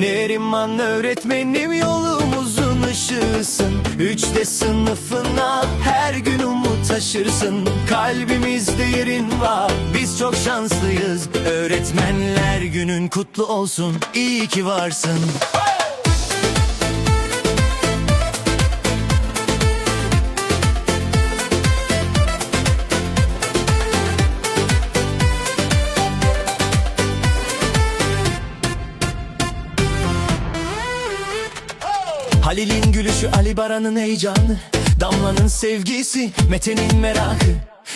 Neriman öğretmenim yolumuzun ışığısın. Üçte sınıfına her gün umut taşırsın. Kalbimizde yerin var biz çok şanslıyız. Öğretmenler günün kutlu olsun iyi ki varsın Halil'in gülüşü Ali Baran'ın heyecanı Damla'nın sevgisi Mete'nin merakı.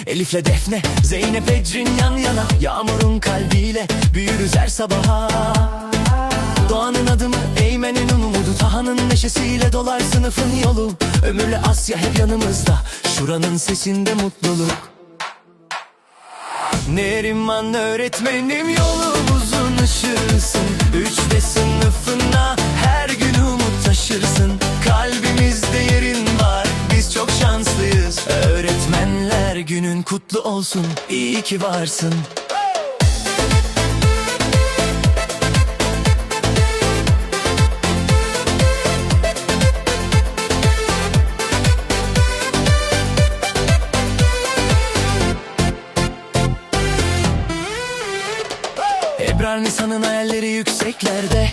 Elif'le Defne Zeynep Ecrin yan yana Yağmur'un kalbiyle büyürüz her sabaha. Doğan'ın adımı Eymen'in umudu Taha'nın neşesiyle dolar sınıfın yolu. Ömürle Asya hep yanımızda Şuranın sesinde mutluluk. Neriman öğretmenim yolumuzun ışığısın günün kutlu olsun iyi ki varsın Ebrar hayalleri yükseklerde.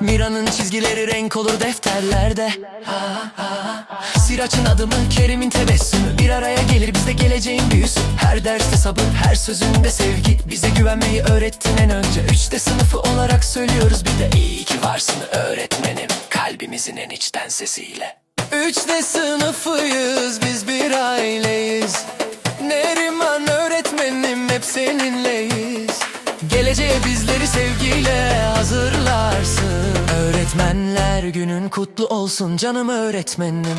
Mira'nın çizgileri renk olur defterlerde Ha, ha. Siraç'ın adımı Kerim'in tebessümü. Bir araya gelir bizde geleceğin büyüsü Her derste sabır her sözünde sevgi. Bize güvenmeyi öğrettin en önce. Üçte sınıfı olarak söylüyoruz. Bir de iyi ki varsın öğretmenim. Kalbimizin en içten sesiyle. Üçte sınıfıyız biz bir aileyiz. Neriman öğretmenim hep seninleyiz. Geleceğe bizleri sevgiyle hazırlarsın. Öğretmenler günün kutlu olsun canım öğretmenim